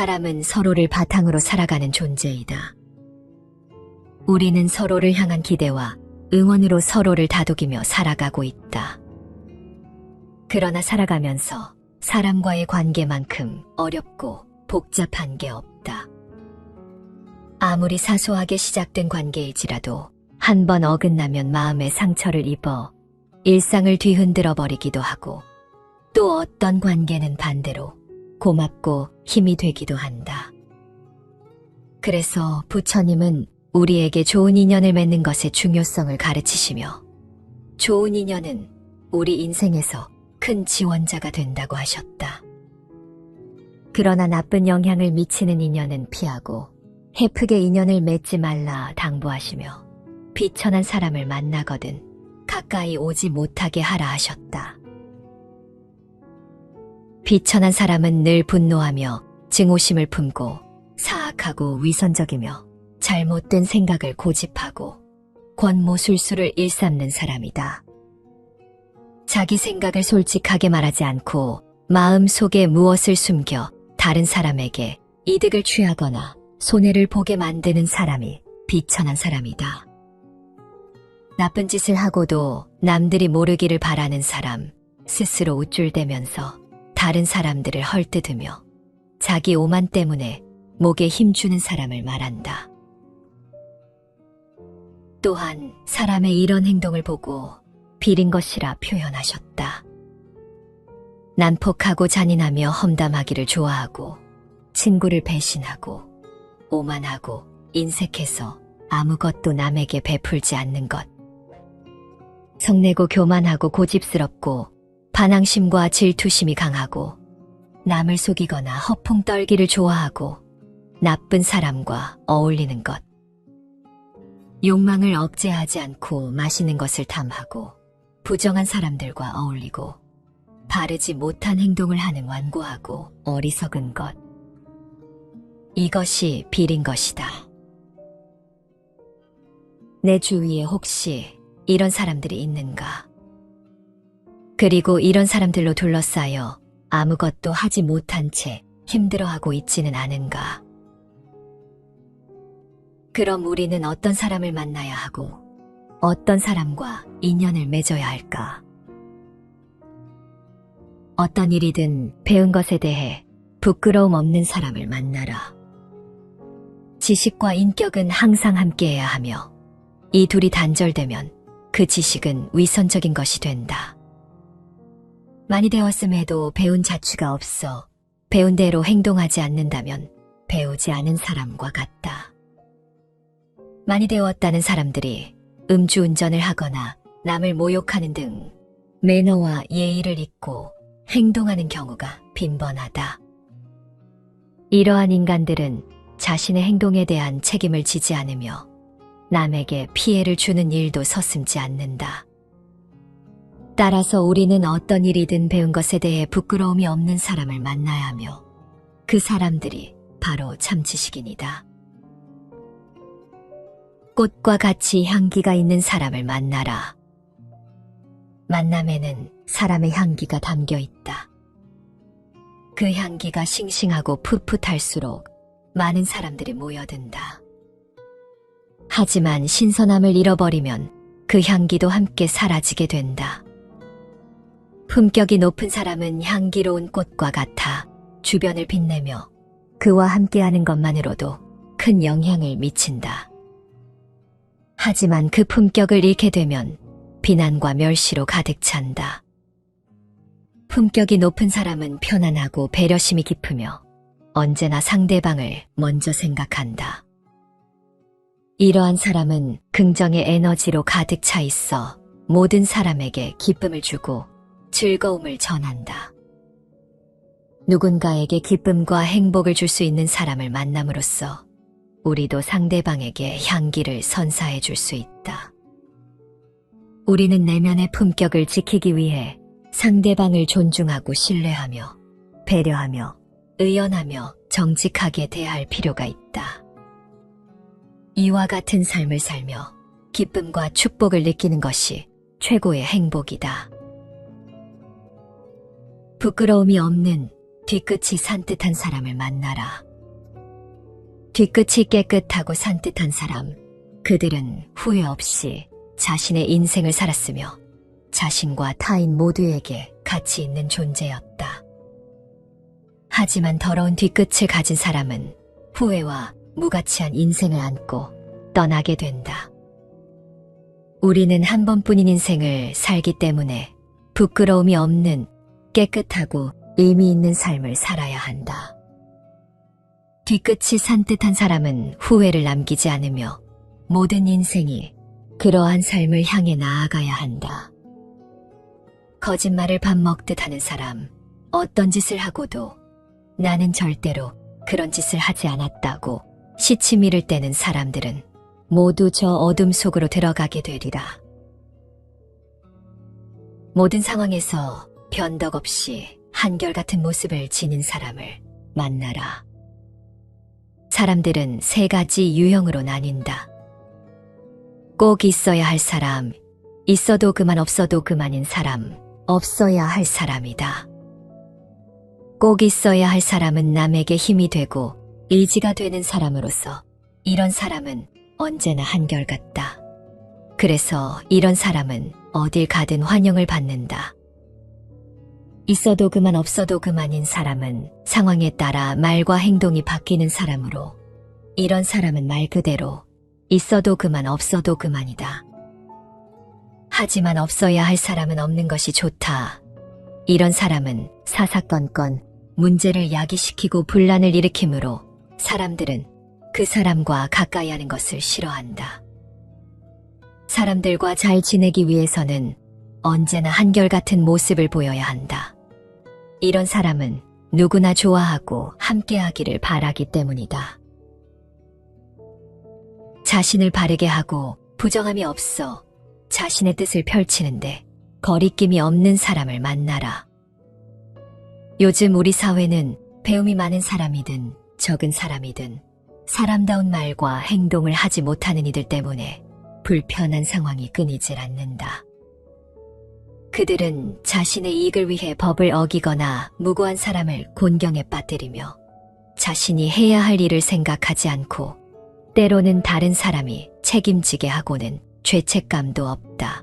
사람은 서로를 바탕으로 살아가는 존재이다. 우리는 서로를 향한 기대와 응원으로 서로를 다독이며 살아가고 있다. 그러나 살아가면서 사람과의 관계만큼 어렵고 복잡한 게 없다. 아무리 사소하게 시작된 관계일지라도 한 번 어긋나면 마음에 상처를 입어 일상을 뒤흔들어 버리기도 하고 또 어떤 관계는 반대로 고맙고 힘이 되기도 한다. 그래서 부처님은 우리에게 좋은 인연을 맺는 것의 중요성을 가르치시며 좋은 인연은 우리 인생에서 큰 지원자가 된다고 하셨다. 그러나 나쁜 영향을 미치는 인연은 피하고 해프게 인연을 맺지 말라 당부하시며 비천한 사람을 만나거든 가까이 오지 못하게 하라 하셨다. 비천한 사람은 늘 분노하며 증오심을 품고 사악하고 위선적이며 잘못된 생각을 고집하고 권모술수를 일삼는 사람이다. 자기 생각을 솔직하게 말하지 않고 마음 속에 무엇을 숨겨 다른 사람에게 이득을 취하거나 손해를 보게 만드는 사람이 비천한 사람이다. 나쁜 짓을 하고도 남들이 모르기를 바라는 사람, 스스로 우쭐대면서 다른 사람들을 헐뜯으며 자기 오만 때문에 목에 힘주는 사람을 말한다. 또한 사람의 이런 행동을 보고 비린 것이라 표현하셨다. 난폭하고 잔인하며 험담하기를 좋아하고 친구를 배신하고 오만하고 인색해서 아무것도 남에게 베풀지 않는 것. 성내고 교만하고 고집스럽고 반항심과 질투심이 강하고 남을 속이거나 허풍 떨기를 좋아하고 나쁜 사람과 어울리는 것. 욕망을 억제하지 않고 마시는 것을 탐하고 부정한 사람들과 어울리고 바르지 못한 행동을 하는 완고하고 어리석은 것. 이것이 비린 것이다. 내 주위에 혹시 이런 사람들이 있는가? 그리고 이런 사람들로 둘러싸여 아무것도 하지 못한 채 힘들어하고 있지는 않은가? 그럼 우리는 어떤 사람을 만나야 하고 어떤 사람과 인연을 맺어야 할까? 어떤 일이든 배운 것에 대해 부끄러움 없는 사람을 만나라. 지식과 인격은 항상 함께해야 하며 이 둘이 단절되면 그 지식은 위선적인 것이 된다. 많이 배웠음에도 배운 자취가 없어 배운 대로 행동하지 않는다면 배우지 않은 사람과 같다. 많이 배웠다는 사람들이 음주운전을 하거나 남을 모욕하는 등 매너와 예의를 잊고 행동하는 경우가 빈번하다. 이러한 인간들은 자신의 행동에 대한 책임을 지지 않으며 남에게 피해를 주는 일도 서슴지 않는다. 따라서 우리는 어떤 일이든 배운 것에 대해 부끄러움이 없는 사람을 만나야 하며 그 사람들이 바로 참지식인이다. 꽃과 같이 향기가 있는 사람을 만나라. 만남에는 사람의 향기가 담겨 있다. 그 향기가 싱싱하고 풋풋할수록 많은 사람들이 모여든다. 하지만 신선함을 잃어버리면 그 향기도 함께 사라지게 된다. 품격이 높은 사람은 향기로운 꽃과 같아 주변을 빛내며 그와 함께하는 것만으로도 큰 영향을 미친다. 하지만 그 품격을 잃게 되면 비난과 멸시로 가득 찬다. 품격이 높은 사람은 편안하고 배려심이 깊으며 언제나 상대방을 먼저 생각한다. 이러한 사람은 긍정의 에너지로 가득 차 있어 모든 사람에게 기쁨을 주고 즐거움을 전한다. 누군가에게 기쁨과 행복을 줄 수 있는 사람을 만남으로써 우리도 상대방에게 향기를 선사해 줄 수 있다. 우리는 내면의 품격을 지키기 위해 상대방을 존중하고 신뢰하며 배려하며 의연하며 정직하게 대할 필요가 있다. 이와 같은 삶을 살며 기쁨과 축복을 느끼는 것이 최고의 행복이다. 부끄러움이 없는 뒤끝이 산뜻한 사람을 만나라. 뒤끝이 깨끗하고 산뜻한 사람. 그들은 후회 없이 자신의 인생을 살았으며 자신과 타인 모두에게 가치 있는 존재였다. 하지만 더러운 뒤끝을 가진 사람은 후회와 무가치한 인생을 안고 떠나게 된다. 우리는 한 번뿐인 인생을 살기 때문에 부끄러움이 없는 깨끗하고 의미 있는 삶을 살아야 한다. 뒤끝이 산뜻한 사람은 후회를 남기지 않으며 모든 인생이 그러한 삶을 향해 나아가야 한다. 거짓말을 밥 먹듯 하는 사람, 어떤 짓을 하고도 나는 절대로 그런 짓을 하지 않았다고 시치미를 떼는 사람들은 모두 저 어둠 속으로 들어가게 되리라. 모든 상황에서 변덕 없이 한결같은 모습을 지닌 사람을 만나라. 사람들은 세 가지 유형으로 나뉜다. 꼭 있어야 할 사람, 있어도 그만 없어도 그만인 사람, 없어야 할 사람이다. 꼭 있어야 할 사람은 남에게 힘이 되고 의지가 되는 사람으로서 이런 사람은 언제나 한결같다. 그래서 이런 사람은 어딜 가든 환영을 받는다. 있어도 그만 없어도 그만인 사람은 상황에 따라 말과 행동이 바뀌는 사람으로 이런 사람은 말 그대로 있어도 그만 없어도 그만이다. 하지만 없어야 할 사람은 없는 것이 좋다. 이런 사람은 사사건건 문제를 야기시키고 분란을 일으키므로 사람들은 그 사람과 가까이 하는 것을 싫어한다. 사람들과 잘 지내기 위해서는 언제나 한결같은 모습을 보여야 한다. 이런 사람은 누구나 좋아하고 함께하기를 바라기 때문이다. 자신을 바르게 하고 부정함이 없어 자신의 뜻을 펼치는데 거리낌이 없는 사람을 만나라. 요즘 우리 사회는 배움이 많은 사람이든 적은 사람이든 사람다운 말과 행동을 하지 못하는 이들 때문에 불편한 상황이 끊이질 않는다. 그들은 자신의 이익을 위해 법을 어기거나 무고한 사람을 곤경에 빠뜨리며 자신이 해야 할 일을 생각하지 않고 때로는 다른 사람이 책임지게 하고는 죄책감도 없다.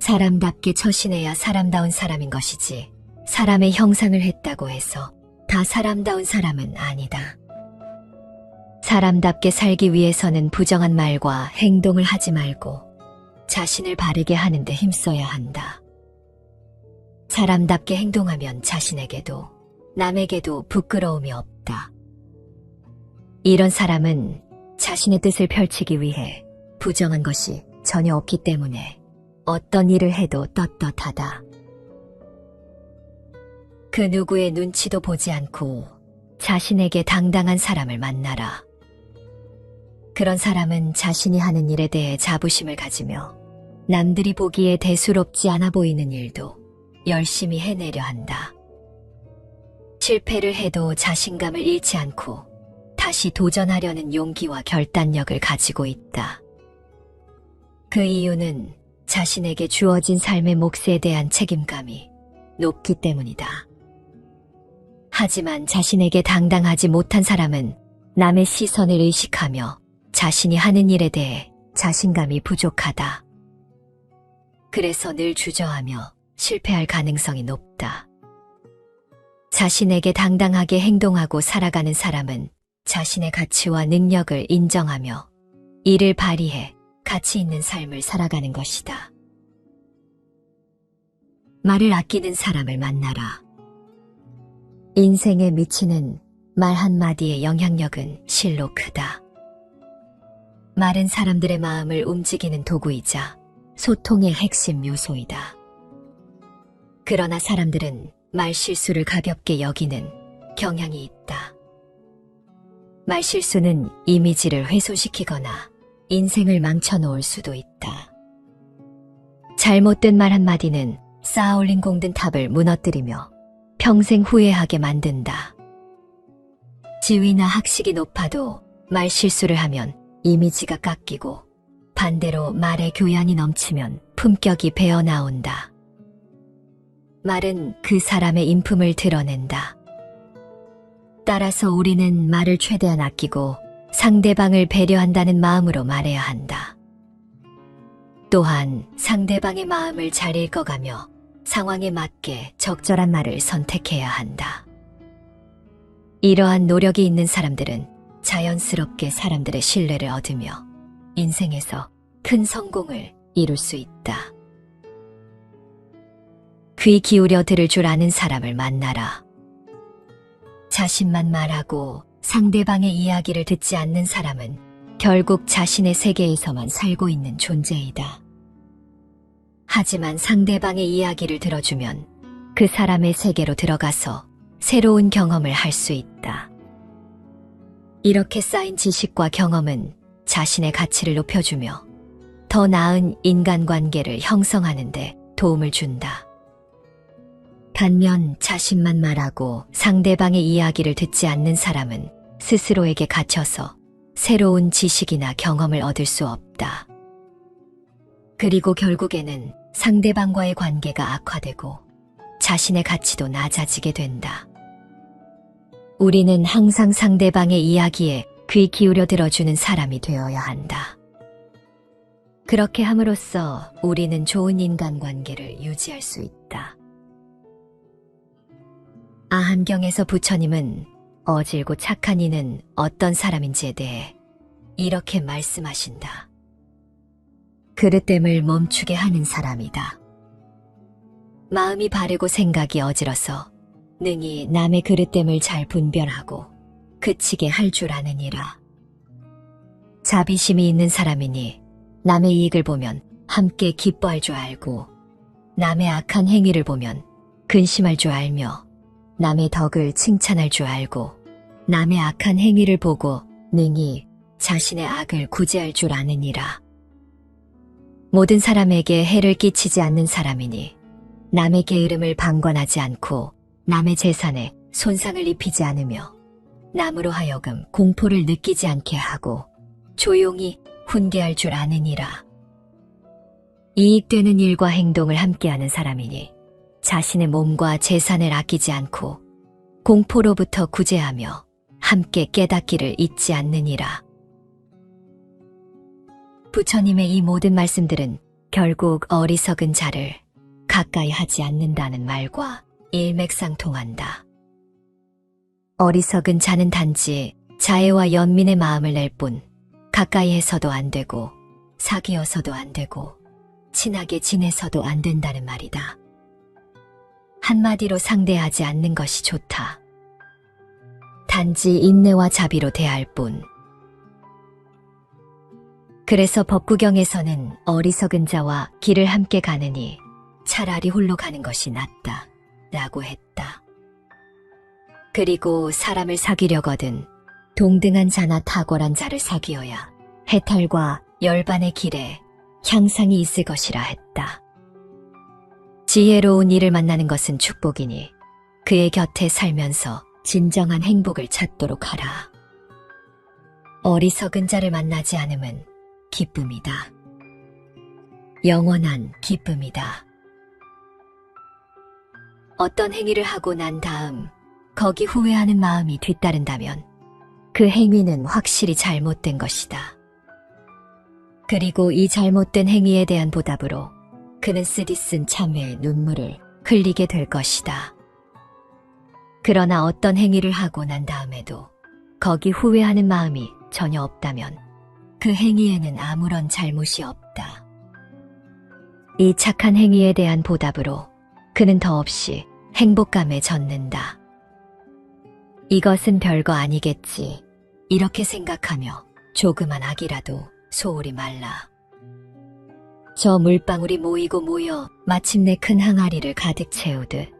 사람답게 처신해야 사람다운 사람인 것이지 사람의 형상을 했다고 해서 다 사람다운 사람은 아니다. 사람답게 살기 위해서는 부정한 말과 행동을 하지 말고 자신을 바르게 하는데 힘써야 한다. 사람답게 행동하면 자신에게도 남에게도 부끄러움이 없다. 이런 사람은 자신의 뜻을 펼치기 위해 부정한 것이 전혀 없기 때문에 어떤 일을 해도 떳떳하다. 그 누구의 눈치도 보지 않고 자신에게 당당한 사람을 만나라. 그런 사람은 자신이 하는 일에 대해 자부심을 가지며 남들이 보기에 대수롭지 않아 보이는 일도 열심히 해내려 한다. 실패를 해도 자신감을 잃지 않고 다시 도전하려는 용기와 결단력을 가지고 있다. 그 이유는 자신에게 주어진 삶의 몫에 대한 책임감이 높기 때문이다. 하지만 자신에게 당당하지 못한 사람은 남의 시선을 의식하며 자신이 하는 일에 대해 자신감이 부족하다. 그래서 늘 주저하며 실패할 가능성이 높다. 자신에게 당당하게 행동하고 살아가는 사람은 자신의 가치와 능력을 인정하며 이를 발휘해 가치 있는 삶을 살아가는 것이다. 말을 아끼는 사람을 만나라. 인생에 미치는 말 한마디의 영향력은 실로 크다. 말은 사람들의 마음을 움직이는 도구이자 소통의 핵심 요소이다. 그러나 사람들은 말 실수를 가볍게 여기는 경향이 있다. 말 실수는 이미지를 훼손시키거나 인생을 망쳐놓을 수도 있다. 잘못된 말 한마디는 쌓아올린 공든 탑을 무너뜨리며 평생 후회하게 만든다. 지위나 학식이 높아도 말 실수를 하면 이미지가 깎이고 반대로 말의 교양이 넘치면 품격이 배어 나온다. 말은 그 사람의 인품을 드러낸다. 따라서 우리는 말을 최대한 아끼고 상대방을 배려한다는 마음으로 말해야 한다. 또한 상대방의 마음을 잘 읽어가며 상황에 맞게 적절한 말을 선택해야 한다. 이러한 노력이 있는 사람들은 자연스럽게 사람들의 신뢰를 얻으며 인생에서 큰 성공을 이룰 수 있다. 귀 기울여 들을 줄 아는 사람을 만나라. 자신만 말하고 상대방의 이야기를 듣지 않는 사람은 결국 자신의 세계에서만 살고 있는 존재이다. 하지만 상대방의 이야기를 들어주면 그 사람의 세계로 들어가서 새로운 경험을 할 수 있다. 이렇게 쌓인 지식과 경험은 자신의 가치를 높여주며 더 나은 인간관계를 형성하는데 도움을 준다. 반면 자신만 말하고 상대방의 이야기를 듣지 않는 사람은 스스로에게 갇혀서 새로운 지식이나 경험을 얻을 수 없다. 그리고 결국에는 상대방과의 관계가 악화되고 자신의 가치도 낮아지게 된다. 우리는 항상 상대방의 이야기에 귀 기울여 들어주는 사람이 되어야 한다. 그렇게 함으로써 우리는 좋은 인간관계를 유지할 수 있다. 아한경에서 부처님은 어질고 착한 이는 어떤 사람인지에 대해 이렇게 말씀하신다. 그릇됨을 멈추게 하는 사람이다. 마음이 바르고 생각이 어지러서 능히 남의 그릇됨을 잘 분별하고 그치게 할 줄 아느니라. 자비심이 있는 사람이니 남의 이익을 보면 함께 기뻐할 줄 알고 남의 악한 행위를 보면 근심할 줄 알며 남의 덕을 칭찬할 줄 알고 남의 악한 행위를 보고 능히 자신의 악을 구제할 줄 아느니라. 모든 사람에게 해를 끼치지 않는 사람이니 남의 게으름을 방관하지 않고 남의 재산에 손상을 입히지 않으며 남으로 하여금 공포를 느끼지 않게 하고 조용히 훈계할 줄 아느니라. 이익되는 일과 행동을 함께하는 사람이니 자신의 몸과 재산을 아끼지 않고 공포로부터 구제하며 함께 깨닫기를 잊지 않느니라. 부처님의 이 모든 말씀들은 결국 어리석은 자를 가까이 하지 않는다는 말과 일맥상통한다. 어리석은 자는 단지 자애와 연민의 마음을 낼 뿐 가까이 해서도 안 되고 사귀어서도 안 되고 친하게 지내서도 안 된다는 말이다. 한마디로 상대하지 않는 것이 좋다. 단지 인내와 자비로 대할 뿐. 그래서 법구경에서는 어리석은 자와 길을 함께 가느니 차라리 홀로 가는 것이 낫다. 라고 했다. 그리고 사람을 사귀려거든 동등한 자나 탁월한 자를 사귀어야 해탈과 열반의 길에 향상이 있을 것이라 했다. 지혜로운 이를 만나는 것은 축복이니 그의 곁에 살면서 진정한 행복을 찾도록 하라. 어리석은 자를 만나지 않음은 기쁨이다. 영원한 기쁨이다. 어떤 행위를 하고 난 다음 거기 후회하는 마음이 뒤따른다면 그 행위는 확실히 잘못된 것이다. 그리고 이 잘못된 행위에 대한 보답으로 그는 쓰디쓴 참회의 눈물을 흘리게 될 것이다. 그러나 어떤 행위를 하고 난 다음에도 거기 후회하는 마음이 전혀 없다면 그 행위에는 아무런 잘못이 없다. 이 착한 행위에 대한 보답으로 그는 더없이 행복감에 젖는다. 이것은 별거 아니겠지. 이렇게 생각하며 조그만 악이라도 소홀히 말라. 저 물방울이 모이고 모여 마침내 큰 항아리를 가득 채우듯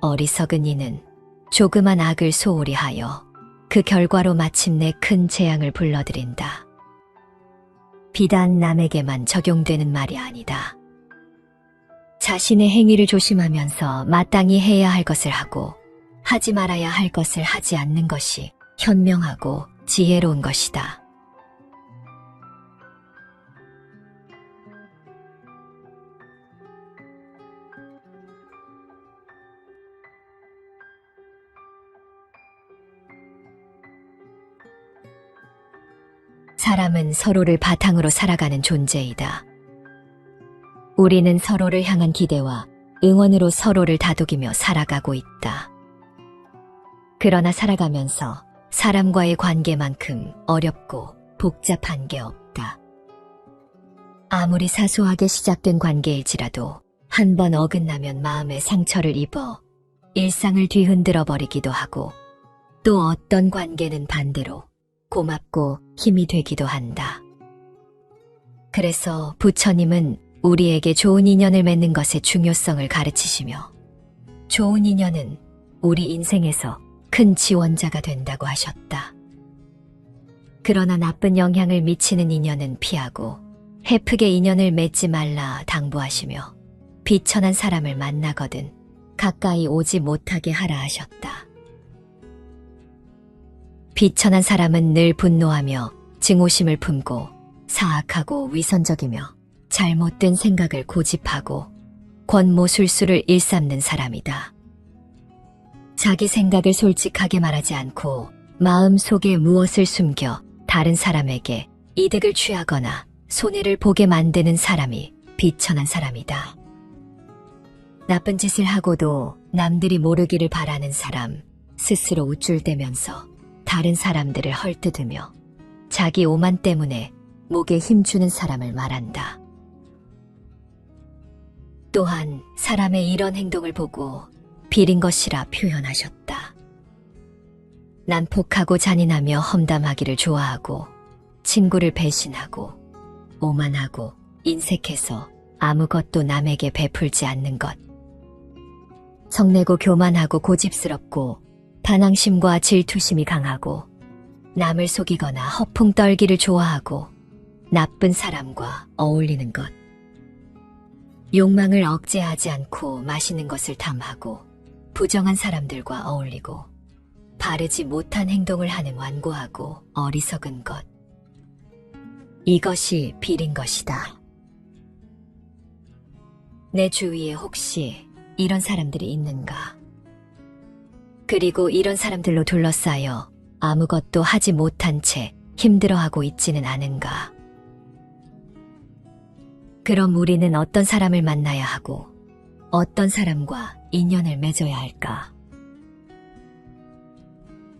어리석은 이는 조그만 악을 소홀히 하여 그 결과로 마침내 큰 재앙을 불러들인다. 비단 남에게만 적용되는 말이 아니다. 자신의 행위를 조심하면서 마땅히 해야 할 것을 하고 하지 말아야 할 것을 하지 않는 것이 현명하고 지혜로운 것이다. 사람은 서로를 바탕으로 살아가는 존재이다. 우리는 서로를 향한 기대와 응원으로 서로를 다독이며 살아가고 있다. 그러나 살아가면서 사람과의 관계만큼 어렵고 복잡한 게 없다. 아무리 사소하게 시작된 관계일지라도 한 번 어긋나면 마음에 상처를 입어 일상을 뒤흔들어 버리기도 하고 또 어떤 관계는 반대로 고맙고 힘이 되기도 한다. 그래서 부처님은 우리에게 좋은 인연을 맺는 것의 중요성을 가르치시며 좋은 인연은 우리 인생에서 큰 지원자가 된다고 하셨다. 그러나 나쁜 영향을 미치는 인연은 피하고 해프게 인연을 맺지 말라 당부하시며 비천한 사람을 만나거든 가까이 오지 못하게 하라 하셨다. 비천한 사람은 늘 분노하며 증오심을 품고 사악하고 위선적이며 잘못된 생각을 고집하고 권모술수를 일삼는 사람이다. 자기 생각을 솔직하게 말하지 않고 마음 속에 무엇을 숨겨 다른 사람에게 이득을 취하거나 손해를 보게 만드는 사람이 비천한 사람이다. 나쁜 짓을 하고도 남들이 모르기를 바라는 사람, 스스로 우쭐대면서 다른 사람들을 헐뜯으며 자기 오만 때문에 목에 힘주는 사람을 말한다. 또한 사람의 이런 행동을 보고 비린 것이라 표현하셨다. 난폭하고 잔인하며 험담하기를 좋아하고 친구를 배신하고 오만하고 인색해서 아무것도 남에게 베풀지 않는 것. 성내고 교만하고 고집스럽고 반항심과 질투심이 강하고 남을 속이거나 허풍 떨기를 좋아하고 나쁜 사람과 어울리는 것. 욕망을 억제하지 않고 맛있는 것을 탐하고 부정한 사람들과 어울리고 바르지 못한 행동을 하는 완고하고 어리석은 것. 이것이 비린 것이다. 내 주위에 혹시 이런 사람들이 있는가? 그리고 이런 사람들로 둘러싸여 아무것도 하지 못한 채 힘들어하고 있지는 않은가? 그럼 우리는 어떤 사람을 만나야 하고 어떤 사람과 인연을 맺어야 할까?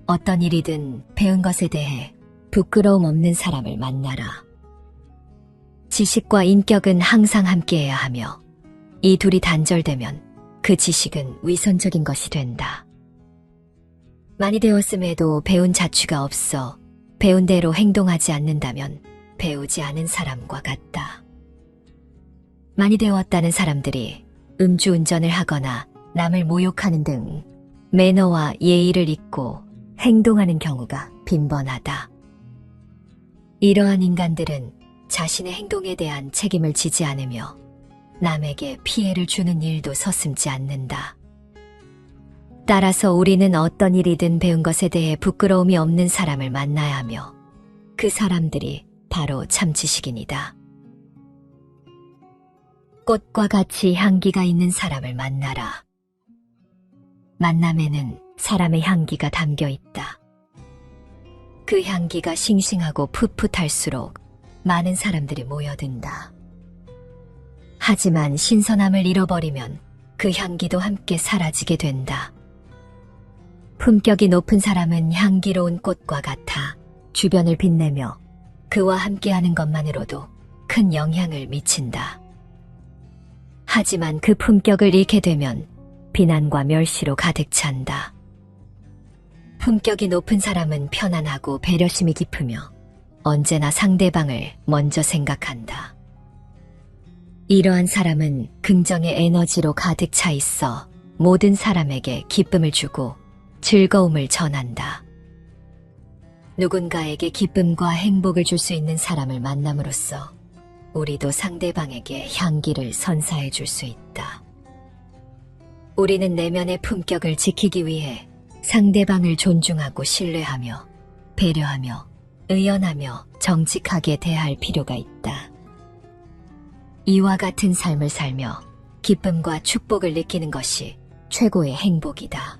어떤 일이든 배운 것에 대해 부끄러움 없는 사람을 만나라. 지식과 인격은 항상 함께해야 하며 이 둘이 단절되면 그 지식은 위선적인 것이 된다. 많이 되었음에도 배운 자취가 없어 배운 대로 행동하지 않는다면 배우지 않은 사람과 같다. 많이 되었다는 사람들이 음주운전을 하거나 남을 모욕하는 등 매너와 예의를 잊고 행동하는 경우가 빈번하다. 이러한 인간들은 자신의 행동에 대한 책임을 지지 않으며 남에게 피해를 주는 일도 서슴지 않는다. 따라서 우리는 어떤 일이든 배운 것에 대해 부끄러움이 없는 사람을 만나야 하며 그 사람들이 바로 참 지식인이다. 꽃과 같이 향기가 있는 사람을 만나라. 만남에는 사람의 향기가 담겨 있다. 그 향기가 싱싱하고 풋풋할수록 많은 사람들이 모여든다. 하지만 신선함을 잃어버리면 그 향기도 함께 사라지게 된다. 품격이 높은 사람은 향기로운 꽃과 같아 주변을 빛내며 그와 함께하는 것만으로도 큰 영향을 미친다. 하지만 그 품격을 잃게 되면 비난과 멸시로 가득 찬다. 품격이 높은 사람은 편안하고 배려심이 깊으며 언제나 상대방을 먼저 생각한다. 이러한 사람은 긍정의 에너지로 가득 차 있어 모든 사람에게 기쁨을 주고 즐거움을 전한다. 누군가에게 기쁨과 행복을 줄 수 있는 사람을 만남으로써 우리도 상대방에게 향기를 선사해 줄 수 있다. 우리는 내면의 품격을 지키기 위해 상대방을 존중하고 신뢰하며 배려하며 의연하며 정직하게 대할 필요가 있다. 이와 같은 삶을 살며 기쁨과 축복을 느끼는 것이 최고의 행복이다.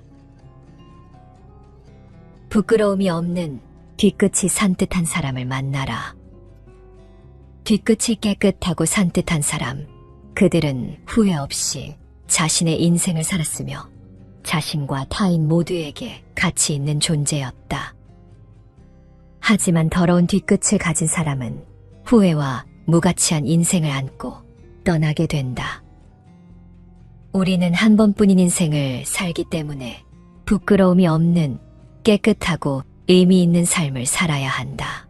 부끄러움이 없는 뒤끝이 산뜻한 사람을 만나라. 뒤끝이 깨끗하고 산뜻한 사람. 그들은 후회 없이 자신의 인생을 살았으며 자신과 타인 모두에게 가치 있는 존재였다. 하지만 더러운 뒤끝을 가진 사람은 후회와 무가치한 인생을 안고 떠나게 된다. 우리는 한 번뿐인 인생을 살기 때문에 부끄러움이 없는 깨끗하고 의미 있는 삶을 살아야 한다.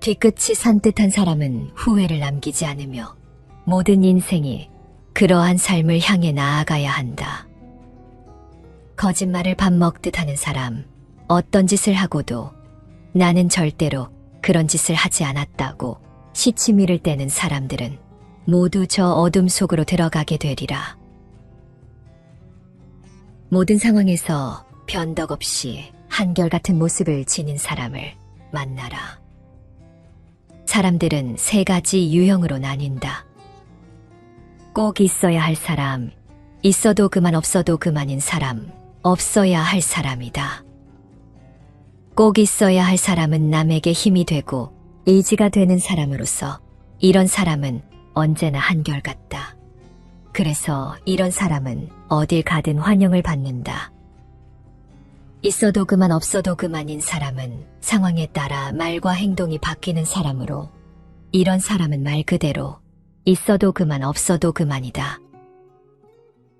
뒤끝이 산뜻한 사람은 후회를 남기지 않으며 모든 인생이 그러한 삶을 향해 나아가야 한다. 거짓말을 밥 먹듯 하는 사람, 어떤 짓을 하고도 나는 절대로 그런 짓을 하지 않았다고 시치미를 떼는 사람들은 모두 저 어둠 속으로 들어가게 되리라. 모든 상황에서 변덕 없이 한결같은 모습을 지닌 사람을 만나라. 사람들은 세 가지 유형으로 나뉜다. 꼭 있어야 할 사람, 있어도 그만 없어도 그만인 사람, 없어야 할 사람이다. 꼭 있어야 할 사람은 남에게 힘이 되고 의지가 되는 사람으로서 이런 사람은 언제나 한결같다. 그래서 이런 사람은 어딜 가든 환영을 받는다. 있어도 그만 없어도 그만인 사람은 상황에 따라 말과 행동이 바뀌는 사람으로 이런 사람은 말 그대로 있어도 그만 없어도 그만이다.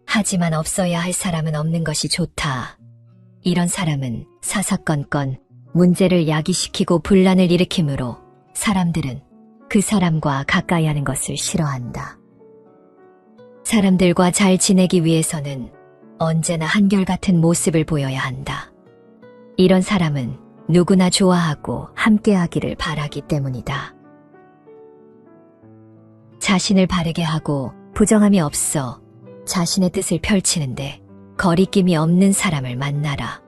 하지만 없어야 할 사람은 없는 것이 좋다. 이런 사람은 사사건건 문제를 야기시키고 분란을 일으키므로 사람들은 그 사람과 가까이 하는 것을 싫어한다. 사람들과 잘 지내기 위해서는 언제나 한결같은 모습을 보여야 한다. 이런 사람은 누구나 좋아하고 함께하기를 바라기 때문이다. 자신을 바르게 하고 부정함이 없어 자신의 뜻을 펼치는데 거리낌이 없는 사람을 만나라.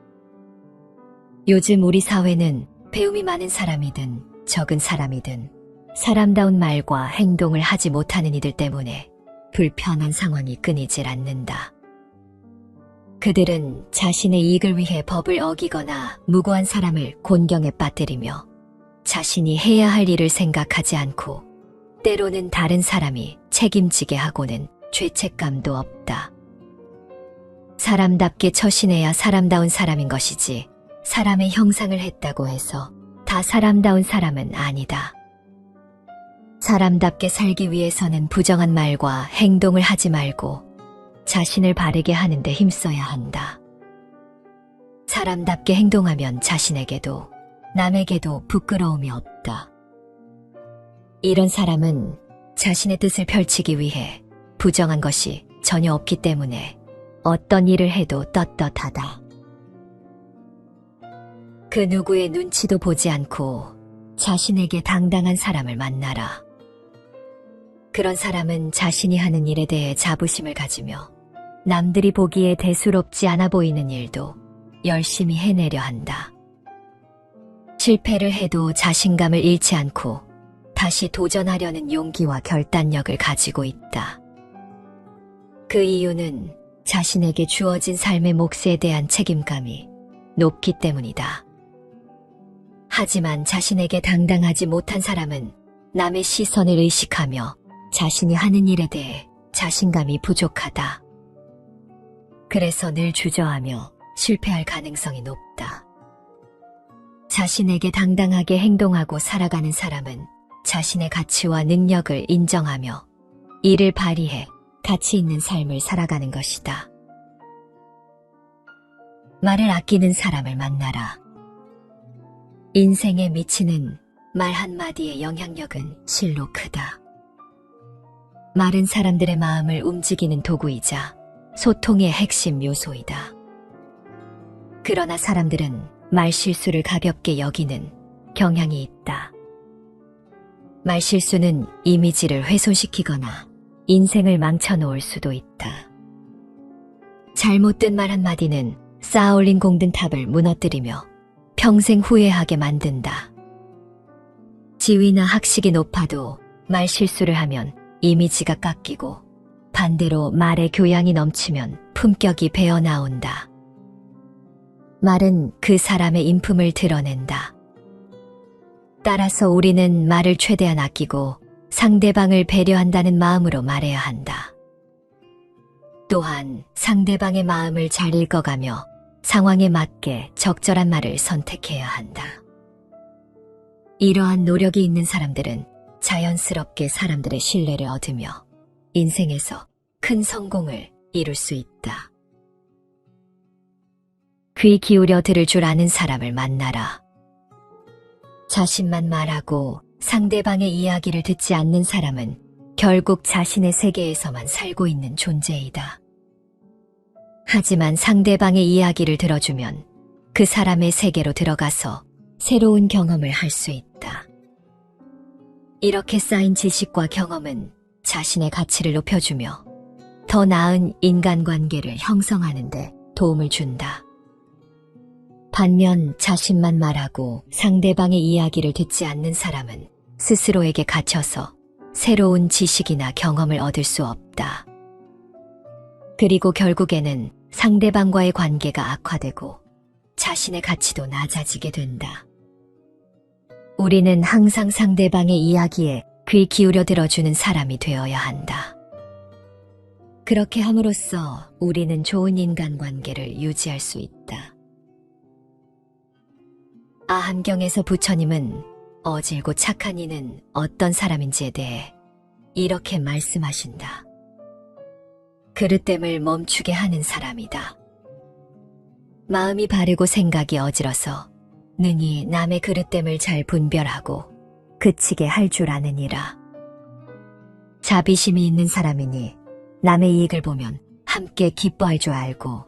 요즘 우리 사회는 배움이 많은 사람이든 적은 사람이든 사람다운 말과 행동을 하지 못하는 이들 때문에 불편한 상황이 끊이질 않는다. 그들은 자신의 이익을 위해 법을 어기거나 무고한 사람을 곤경에 빠뜨리며 자신이 해야 할 일을 생각하지 않고 때로는 다른 사람이 책임지게 하고는 죄책감도 없다. 사람답게 처신해야 사람다운 사람인 것이지 사람의 형상을 했다고 해서 다 사람다운 사람은 아니다. 사람답게 살기 위해서는 부정한 말과 행동을 하지 말고 자신을 바르게 하는데 힘써야 한다. 사람답게 행동하면 자신에게도 남에게도 부끄러움이 없다. 이런 사람은 자신의 뜻을 펼치기 위해 부정한 것이 전혀 없기 때문에 어떤 일을 해도 떳떳하다. 그 누구의 눈치도 보지 않고 자신에게 당당한 사람을 만나라. 그런 사람은 자신이 하는 일에 대해 자부심을 가지며 남들이 보기에 대수롭지 않아 보이는 일도 열심히 해내려 한다. 실패를 해도 자신감을 잃지 않고 다시 도전하려는 용기와 결단력을 가지고 있다. 그 이유는 자신에게 주어진 삶의 몫에 대한 책임감이 높기 때문이다. 하지만 자신에게 당당하지 못한 사람은 남의 시선을 의식하며 자신이 하는 일에 대해 자신감이 부족하다. 그래서 늘 주저하며 실패할 가능성이 높다. 자신에게 당당하게 행동하고 살아가는 사람은 자신의 가치와 능력을 인정하며 이를 발휘해 가치 있는 삶을 살아가는 것이다. 말을 아끼는 사람을 만나라. 인생에 미치는 말 한마디의 영향력은 실로 크다. 말은 사람들의 마음을 움직이는 도구이자 소통의 핵심 요소이다. 그러나 사람들은 말 실수를 가볍게 여기는 경향이 있다. 말 실수는 이미지를 훼손시키거나 인생을 망쳐놓을 수도 있다. 잘못된 말 한마디는 쌓아올린 공든 탑을 무너뜨리며 평생 후회하게 만든다. 지위나 학식이 높아도 말 실수를 하면 이미지가 깎이고 반대로 말의 교양이 넘치면 품격이 배어 나온다. 말은 그 사람의 인품을 드러낸다. 따라서 우리는 말을 최대한 아끼고 상대방을 배려한다는 마음으로 말해야 한다. 또한 상대방의 마음을 잘 읽어가며 상황에 맞게 적절한 말을 선택해야 한다. 이러한 노력이 있는 사람들은 자연스럽게 사람들의 신뢰를 얻으며 인생에서 큰 성공을 이룰 수 있다. 귀 기울여 들을 줄 아는 사람을 만나라. 자신만 말하고 상대방의 이야기를 듣지 않는 사람은 결국 자신의 세계에서만 살고 있는 존재이다. 하지만 상대방의 이야기를 들어주면 그 사람의 세계로 들어가서 새로운 경험을 할 수 있다. 이렇게 쌓인 지식과 경험은 자신의 가치를 높여주며 더 나은 인간관계를 형성하는 데 도움을 준다. 반면 자신만 말하고 상대방의 이야기를 듣지 않는 사람은 스스로에게 갇혀서 새로운 지식이나 경험을 얻을 수 없다. 그리고 결국에는 상대방과의 관계가 악화되고 자신의 가치도 낮아지게 된다. 우리는 항상 상대방의 이야기에 귀 기울여 들어주는 사람이 되어야 한다. 그렇게 함으로써 우리는 좋은 인간관계를 유지할 수 있다. 아함경에서 부처님은 어질고 착한 이는 어떤 사람인지에 대해 이렇게 말씀하신다. 그릇됨을 멈추게 하는 사람이다. 마음이 바르고 생각이 어지러서 능히 남의 그릇됨을 잘 분별하고 그치게 할 줄 아느니라. 자비심이 있는 사람이니 남의 이익을 보면 함께 기뻐할 줄 알고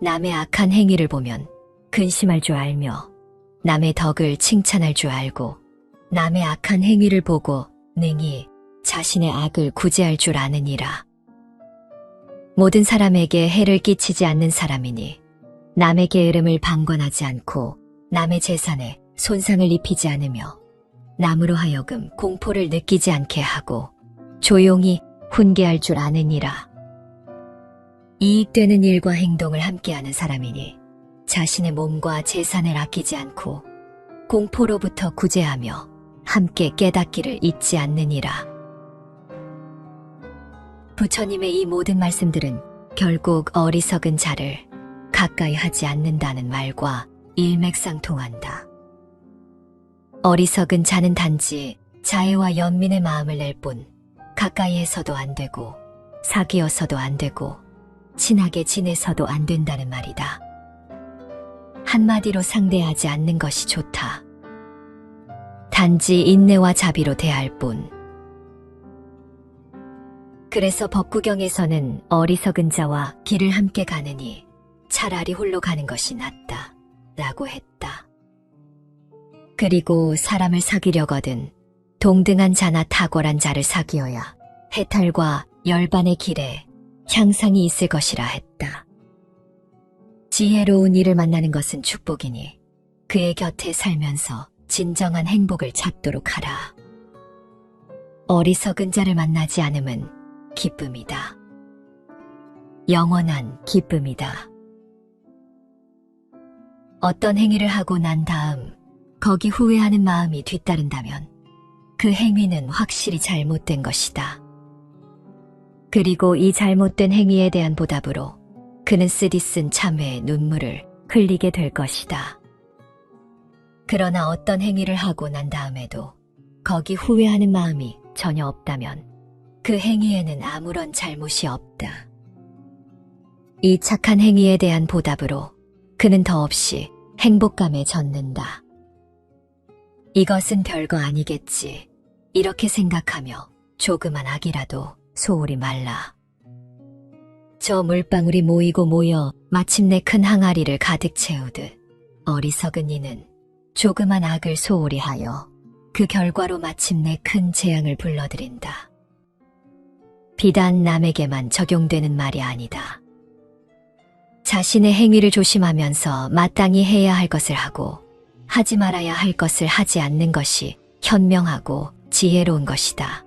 남의 악한 행위를 보면 근심할 줄 알며 남의 덕을 칭찬할 줄 알고 남의 악한 행위를 보고 능히 자신의 악을 구제할 줄 아느니라. 모든 사람에게 해를 끼치지 않는 사람이니 남의 게으름을 방관하지 않고 남의 재산에 손상을 입히지 않으며 남으로 하여금 공포를 느끼지 않게 하고 조용히 훈계할 줄 아느니라. 이익되는 일과 행동을 함께하는 사람이니 자신의 몸과 재산을 아끼지 않고 공포로부터 구제하며 함께 깨닫기를 잊지 않느니라. 부처님의 이 모든 말씀들은 결국 어리석은 자를 가까이 하지 않는다는 말과 일맥상통한다. 어리석은 자는 단지 자애와 연민의 마음을 낼 뿐 가까이에서도 안 되고 사귀어서도 안 되고 친하게 지내서도 안 된다는 말이다. 한마디로 상대하지 않는 것이 좋다. 단지 인내와 자비로 대할 뿐. 그래서 법구경에서는 어리석은 자와 길을 함께 가느니 차라리 홀로 가는 것이 낫다. 라고 했다. 그리고 사람을 사귀려거든 동등한 자나 탁월한 자를 사귀어야 해탈과 열반의 길에 향상이 있을 것이라 했다. 지혜로운 이를 만나는 것은 축복이니 그의 곁에 살면서 진정한 행복을 찾도록 하라. 어리석은 자를 만나지 않음은 기쁨이다. 영원한 기쁨이다. 어떤 행위를 하고 난 다음 거기 후회하는 마음이 뒤따른다면 그 행위는 확실히 잘못된 것이다. 그리고 이 잘못된 행위에 대한 보답으로 그는 쓰디쓴 참회의 눈물을 흘리게 될 것이다. 그러나 어떤 행위를 하고 난 다음에도 거기 후회하는 마음이 전혀 없다면 그 행위에는 아무런 잘못이 없다. 이 착한 행위에 대한 보답으로 그는 더없이 행복감에 젖는다. 이것은 별거 아니겠지. 이렇게 생각하며 조그만 악이라도 소홀히 말라. 저 물방울이 모이고 모여 마침내 큰 항아리를 가득 채우듯 어리석은 이는 조그만 악을 소홀히 하여 그 결과로 마침내 큰 재앙을 불러들인다. 비단 남에게만 적용되는 말이 아니다. 자신의 행위를 조심하면서 마땅히 해야 할 것을 하고 하지 말아야 할 것을 하지 않는 것이 현명하고 지혜로운 것이다.